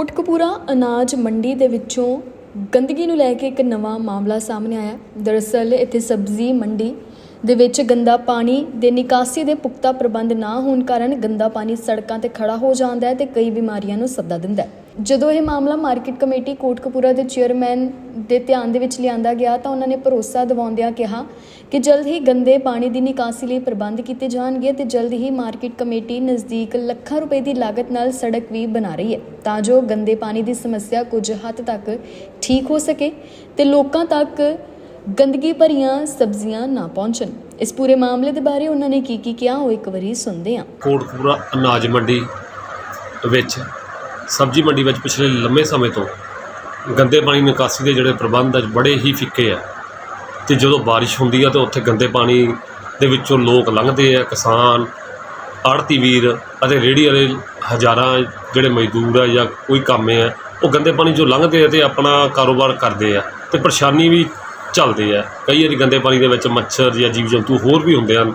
ਕੋਟਕਪੂਰਾ ਅਨਾਜ ਮੰਡੀ ਦੇ ਵਿੱਚੋਂ ਗੰਦਗੀ ਨੂੰ ਲੈ ਕੇ ਇੱਕ ਨਵਾਂ ਮਾਮਲਾ ਸਾਹਮਣੇ ਆਇਆ। ਦਰਅਸਲ ਇੱਥੇ ਸਬਜ਼ੀ ਮੰਡੀ ਦੇ ਵਿੱਚ ਗੰਦਾ ਪਾਣੀ ਦੇ ਨਿਕਾਸੀ ਦੇ ਪੁਖਤਾ ਪ੍ਰਬੰਧ ਨਾ ਹੋਣ ਕਾਰਨ ਗੰਦਾ ਪਾਣੀ ਸੜਕਾਂ ਤੇ ਖੜਾ ਹੋ ਜਾਂਦਾ ਹੈ ਤੇ ਕਈ ਬਿਮਾਰੀਆਂ ਨੂੰ ਸੱਦਾ ਦਿੰਦਾ ਹੈ। ਜਦੋਂ ਇਹ ਮਾਮਲਾ ਮਾਰਕੀਟ ਕਮੇਟੀ ਕੋਟਕਪੂਰਾ ਦੇ ਚੇਅਰਮੈਨ ਦੇ ਧਿਆਨ ਦੇ ਵਿੱਚ ਲਿਆਂਦਾ ਗਿਆ ਤਾਂ ਉਹਨਾਂ ਨੇ ਭਰੋਸਾ ਦਿਵਾਉਂਦਿਆਂ ਕਿਹਾ ਕਿ ਜਲਦ ਹੀ ਗੰਦੇ ਪਾਣੀ ਦੀ ਨਿਕਾਸੀ ਲਈ ਪ੍ਰਬੰਧ ਕੀਤੇ ਜਾਣਗੇ ਤੇ ਜਲਦ ਹੀ ਮਾਰਕੀਟ ਕਮੇਟੀ ਨਜ਼ਦੀਕ ਲੱਖਾਂ ਰੁਪਏ ਦੀ ਲਾਗਤ ਨਾਲ ਸੜਕ ਵੀ ਬਣਾ ਰਹੀ ਹੈ ਤਾਂ ਜੋ ਗੰਦੇ ਪਾਣੀ ਦੀ ਸਮੱਸਿਆ ਕੁਝ ਹੱਦ ਤੱਕ ਠੀਕ ਹੋ ਸਕੇ ਤੇ ਲੋਕਾਂ ਤੱਕ ਗੰਦਗੀ ਭਰੀਆਂ ਸਬਜ਼ੀਆਂ ਨਾ ਪਹੁੰਚਣ। ਇਸ ਪੂਰੇ ਮਾਮਲੇ ਦੇ ਬਾਰੇ ਉਹਨਾਂ ਨੇ ਕੀ ਕੀ ਕਿਹਾ ਉਹ ਇੱਕ ਵਾਰੀ ਸੁਣਦੇ ਹਾਂ। ਕੋਟਕਪੂਰਾ ਅਨਾਜ ਮੰਡੀ ਵਿੱਚ ਸਬਜ਼ੀ ਮੰਡੀ ਵਿੱਚ ਪਿਛਲੇ ਲੰਮੇ ਸਮੇਂ ਤੋਂ ਗੰਦੇ ਪਾਣੀ ਨਿਕਾਸੀ ਦੇ ਜਿਹੜੇ ਪ੍ਰਬੰਧ ਆ ਬੜੇ ਹੀ ਫਿੱਕੇ ਆ। ਤੇ ਜਦੋਂ ਬਾਰਿਸ਼ ਹੁੰਦੀ ਆ ਤਾਂ ਉੱਥੇ ਗੰਦੇ ਪਾਣੀ ਦੇ ਵਿੱਚੋਂ ਲੋਕ ਲੰਘਦੇ ਆ, ਕਿਸਾਨ ਆੜਤੀ ਵੀਰ ਅਤੇ ਰੇਹੜੀ ਵਾਲੇ ਹਜ਼ਾਰਾਂ ਜਿਹੜੇ ਮਜ਼ਦੂਰ ਆ ਜਾਂ ਕੋਈ ਕੰਮ ਆ, ਉਹ ਗੰਦੇ ਪਾਣੀ 'ਚੋਂ ਲੰਘਦੇ ਆ ਤੇ ਆਪਣਾ ਕਾਰੋਬਾਰ ਕਰਦੇ ਆ ਤੇ ਪਰੇਸ਼ਾਨੀ ਵੀ ਚੱਲਦੇ ਆ। ਕਈ ਵਾਰੀ ਗੰਦੇ ਪਾਣੀ ਦੇ ਵਿੱਚ ਮੱਛਰ ਜਾਂ ਜੀਵ ਜੰਤੂ ਹੋਰ ਵੀ ਹੁੰਦੇ ਹਨ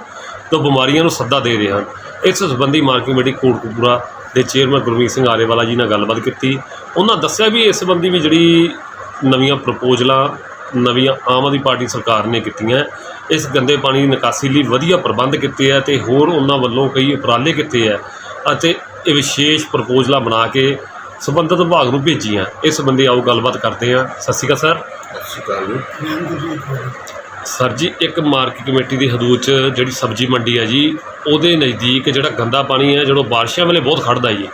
ਤਾਂ ਬਿਮਾਰੀਆਂ ਨੂੰ ਸੱਦਾ ਦੇ ਰਹੇ ਹਨ। ਇਸ ਸੰਬੰਧੀ ਮਾਰਕੀਟ ਕਮੇਟੀ ਕੋਟਕਪੂਰਾ ਦੇ ਚੇਅਰਮੈਨ ਗੁਰਮੀਤ ਸਿੰਘ ਆਰੇਵਾਲਾ ਜੀ ਨਾਲ ਗੱਲਬਾਤ ਕੀਤੀ। ਉਹਨਾਂ ਦੱਸਿਆ ਵੀ ਇਸ ਸੰਬੰਧੀ ਵੀ ਜਿਹੜੀ ਨਵੀਆਂ ਪ੍ਰਪੋਜ਼ਲਾਂ, ਨਵੀਆਂ ਆਮ ਆਦਮੀ ਪਾਰਟੀ ਸਰਕਾਰ ਨੇ ਕੀਤੀਆਂ, ਇਸ ਗੰਦੇ ਪਾਣੀ ਦੀ ਨਿਕਾਸੀ ਲਈ ਵਧੀਆ ਪ੍ਰਬੰਧ ਕੀਤੇ ਆ ਤੇ ਹੋਰ ਉਹਨਾਂ ਵੱਲੋਂ ਕਈ ਉਪਰਾਲੇ ਕੀਤੇ ਆ ਅਤੇ ਇਹ ਵਿਸ਼ੇਸ਼ ਪ੍ਰਪੋਜ਼ਲਾਂ ਬਣਾ ਕੇ ਸੰਬੰਧਿਤ ਵਿਭਾਗ ਨੂੰ ਭੇਜੀਆਂ। ਇਸ ਸੰਬੰਧੀ ਆਓ ਗੱਲਬਾਤ ਕਰਦੇ ਹਾਂ। ਸਤਿ ਸ਼੍ਰੀ ਅਕਾਲ, ਸਰ। ਸਤਿ ਸ਼੍ਰੀ ਅਕਾਲ ਜੀ। ਸਰ ਜੀ, ਇੱਕ ਮਾਰਕੀਟ ਕਮੇਟੀ ਦੀ ਹਦੂਦ 'ਚ ਜਿਹੜੀ ਸਬਜ਼ੀ ਮੰਡੀ ਹੈ ਜੀ, ਉਹਦੇ ਨਜ਼ਦੀਕ ਜਿਹੜਾ ਗੰਦਾ ਪਾਣੀ ਹੈ ਜਿਹੜਾ ਬਾਰਿਸ਼ਾਂ ਵੇਲੇ ਬਹੁਤ ਖੜਦਾ ਜੀ।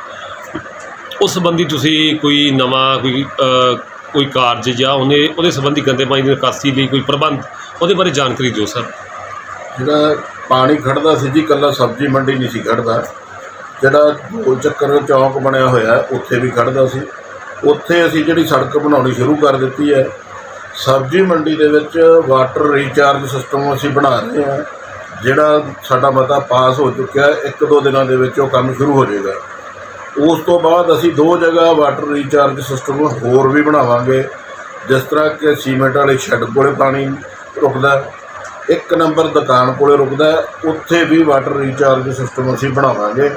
ਉਸ ਸੰਬੰਧੀ ਤੁਸੀਂ ਕੋਈ ਨਵਾਂ ਕੋਈ ਕੋਈ ਕਾਰਜ ਜਾਂ ਉਹਨੇ, ਉਹਦੇ ਸੰਬੰਧੀ ਗੰਦੇ ਪਾਣੀ ਦੀ ਨਿਕਾਸੀ ਲਈ ਕੋਈ ਪ੍ਰਬੰਧ, ਉਹਦੇ ਬਾਰੇ ਜਾਣਕਾਰੀ ਦਿਓ ਸਰ। ਜਿਹੜਾ ਪਾਣੀ ਖੜਦਾ ਸੀ ਜੀ, ਕੱਲਾ ਸਬਜ਼ੀ ਮੰਡੀ ਨਹੀਂ ਸੀ ਖੜਦਾ ਜਿਹੜਾ ਗੋਲ ਚੱਕਰ ਚੌਂਕ ਬਣਿਆ ਹੋਇਆ, ਉੱਥੇ ਵੀ ਖੜਦਾ ਸੀ। ਉੱਥੇ ਅਸੀਂ ਜਿਹੜੀ ਸੜਕ ਬਣਾਉਣੀ ਸ਼ੁਰੂ ਕਰ ਦਿੱਤੀ ਹੈ ਸਬਜ਼ੀ ਮੰਡੀ ਦੇ ਵਿੱਚ ਵਾਟਰ ਰੀਚਾਰਜ ਸਿਸਟਮ ਅਸੀਂ ਬਣਾ ਰਹੇ ਹਾਂ। ਜਿਹੜਾ ਸਾਡਾ ਮਤਾ ਪਾਸ ਹੋ ਚੁੱਕਿਆ, ਇੱਕ ਦੋ ਦਿਨਾਂ ਦੇ ਵਿੱਚ ਉਹ ਕੰਮ ਸ਼ੁਰੂ ਹੋ ਜਾਏਗਾ। ਉਸ ਤੋਂ ਬਾਅਦ ਅਸੀਂ ਦੋ ਜਗ੍ਹਾ ਵਾਟਰ ਰੀਚਾਰਜ ਸਿਸਟਮ ਹੋਰ ਵੀ ਬਣਾਵਾਂਗੇ। ਜਿਸ ਤਰ੍ਹਾਂ ਕਿ ਸੀਮੈਂਟ ਵਾਲੇ ਸ਼ੈੱਡ ਕੋਲੇ ਪਾਣੀ ਰੁਕਦਾ, ਇੱਕ ਨੰਬਰ ਦੁਕਾਨ ਕੋਲੇ ਰੁਕਦਾ, ਉੱਥੇ ਵੀ ਵਾਟਰ ਰੀਚਾਰਜ ਸਿਸਟਮ ਅਸੀਂ ਬਣਾਵਾਂਗੇ।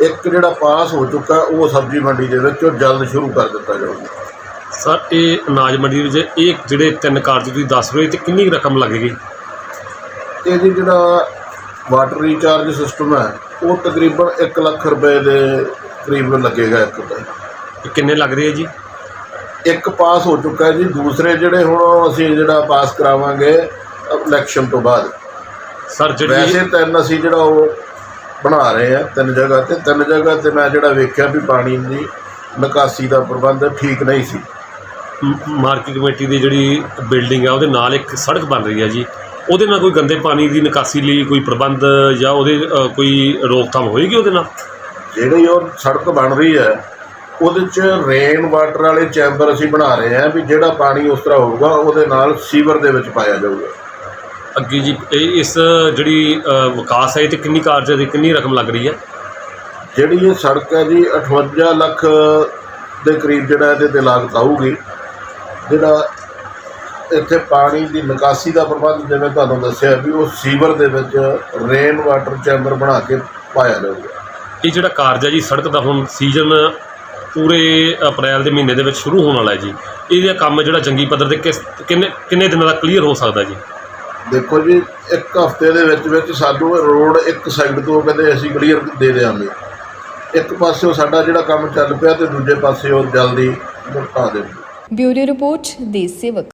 ਇੱਕ ਜਿਹੜਾ ਪਾਸ ਹੋ ਚੁੱਕਾ, ਉਹ ਸਬਜ਼ੀ ਮੰਡੀ ਦੇ ਵਿੱਚ ਉਹ ਜਲਦ ਸ਼ੁਰੂ ਕਰ ਦਿੱਤਾ ਜਾਊਗਾ। ਸਰ ਇਹ ਅਨਾਜ ਮੰਡੀ ਵਿੱਚ ਇਹ ਜਿਹੜੇ ਤਿੰਨ ਕਾਰਜ ਤੁਸੀਂ ਦੱਸ ਰਹੇ ਹੋ ਤੇ ਕਿੰਨੀ ਕੁ ਰਕਮ ਲੱਗੇਗੀ ਇਹ ਜੀ ਜਿਹੜਾ ਵਾਟਰ ਰੀਚਾਰਜ ਸਿਸਟਮ ਹੈ ਉਹ ਤਕਰੀਬਨ 1 ਲੱਖ ਰੁਪਏ ਦੇ ਕਰੀਬ ਲੱਗੇਗਾ ਇੱਕ ਦਾ ਤੇ ਕਿੰਨੇ ਲੱਗ ਰਹੇ ਆ ਜੀ? ਇੱਕ ਪਾਸ ਹੋ ਚੁੱਕਾ ਹੈ ਜੀ ਦੂਸਰੇ ਜਿਹੜੇ ਹੁਣ ਅਸੀਂ ਜਿਹੜਾ ਪਾਸ ਕਰਾਵਾਂਗੇ ਇਲੈਕਸ਼ਨ ਤੋਂ ਬਾਅਦ। ਸਰ ਜਿਹੜੀ ਵੈਸੇ ਤਿੰਨ ਅਸੀਂ ਜਿਹੜਾ ਉਹ ਬਣਾ ਰਹੇ ਆ ਤਿੰਨ ਜਗ੍ਹਾ ਤੇ। ਤਿੰਨ ਜਗ੍ਹਾ ਤੇ ਮੈਂ ਜਿਹੜਾ ਵੇਖਿਆ ਵੀ ਪਾਣੀ ਦੀ ਨਿਕਾਸੀ ਦਾ ਪ੍ਰਬੰਧ ਠੀਕ ਨਹੀਂ ਸੀ। ਮਾਰਕੀਟ ਕਮੇਟੀ ਦੀ ਜਿਹੜੀ ਬਿਲਡਿੰਗ ਆ ਉਹਦੇ ਨਾਲ ਇੱਕ ਸੜਕ ਬਣ ਰਹੀ ਹੈ ਜੀ। ਉਹਦੇ ਨਾਲ ਕੋਈ ਗੰਦੇ ਪਾਣੀ ਦੀ ਨਿਕਾਸੀ ਲਈ ਕੋਈ ਪ੍ਰਬੰਧ ਜਾਂ ਉਹਦੇ ਅ, ਕੋਈ ਰੋਕਥਾਮ ਹੋਏਗੀ ਉਹਦੇ ਨਾਲ? ਜਿਹੜੀ ਉਹ ਸੜਕ ਬਣ ਰਹੀ ਹੈ ਉਹਦੇ 'ਚ ਰੇਨ ਵਾਟਰ ਵਾਲੇ ਚੈਂਬਰ ਅਸੀਂ ਬਣਾ ਰਹੇ ਹਾਂ ਵੀ ਜਿਹੜਾ ਪਾਣੀ ਉਸ ਤਰ੍ਹਾਂ ਹੋਊਗਾ ਉਹਦੇ ਨਾਲ ਸੀਵਰ ਦੇ ਵਿੱਚ ਪਾਇਆ ਜਾਊਗਾ। ਅੱਗੇ ਜੀ ਇਹ ਇਸ ਜਿਹੜੀ ਅ, ਵਿਕਾਸ ਹੈ ਇਹ ਤੇ ਕਿੰਨੀ ਕਾਰਜ ਦੀ ਕਿੰਨੀ ਰਕਮ ਲੱਗ ਰਹੀ ਹੈ? ਜਿਹੜੀ ਇਹ ਸੜਕ ਹੈ ਜੀ 58 ਲੱਖ ਦੇ ਕਰੀਬ ਜਿਹੜਾ ਇਹਦੇ ਤੇ ਲਾਗਤ ਆਊਗੀ। ਜਿਹੜਾ ਇੱਥੇ ਪਾਣੀ ਦੀ ਨਿਕਾਸੀ ਦਾ ਪ੍ਰਬੰਧ ਜਿਵੇਂ ਤੁਹਾਨੂੰ ਦੱਸਿਆ ਵੀ ਉਹ ਸੀਵਰ ਦੇ ਵਿੱਚ ਰੇਨ ਵਾਟਰ ਚੈਂਬਰ ਬਣਾ ਕੇ ਪਾਇਆ ਜਾਊਗਾ ਇਹ ਜਿਹੜਾ ਕਾਰਜ ਹੈ ਜੀ ਸੜਕ ਦਾ ਹੁਣ ਸੀਜ਼ਨ ਪੂਰੇ ਅਪ੍ਰੈਲ ਦੇ ਮਹੀਨੇ ਦੇ ਵਿੱਚ ਸ਼ੁਰੂ ਹੋਣ ਵਾਲਾ ਹੈ ਜੀ। ਇਹਦਾ ਕੰਮ ਜਿਹੜਾ ਜੰਗੀ ਪੱਧਰ ਤੇ ਕਿਸ ਕਿੰਨੇ ਕਿੰਨੇ ਦਿਨਾਂ ਦਾ ਕਲੀਅਰ ਹੋ ਸਕਦਾ ਜੀ? ਦੇਖੋ ਜੀ ਇੱਕ ਹਫ਼ਤੇ ਦੇ ਵਿੱਚ ਵਿੱਚ ਸਾਨੂੰ ਰੋਡ ਇੱਕ ਸਾਈਡ ਤੋਂ ਕਹਿੰਦੇ ਅਸੀਂ ਕਲੀਅਰ ਦੇ ਦਿਆਂਗੇ। ਇੱਕ ਪਾਸਿਓਂ ਸਾਡਾ ਜਿਹੜਾ ਕੰਮ ਚੱਲ ਪਿਆ ਤੇ ਦੂਜੇ ਪਾਸੇ ਉਹ ਜਲਦੀ ਨਿਪਟਾ ਦੇਣਗੇ ਬਿਊਰੋ ਰਿਪੋਰਟ ਦੇਸ਼ ਸੇਵਕ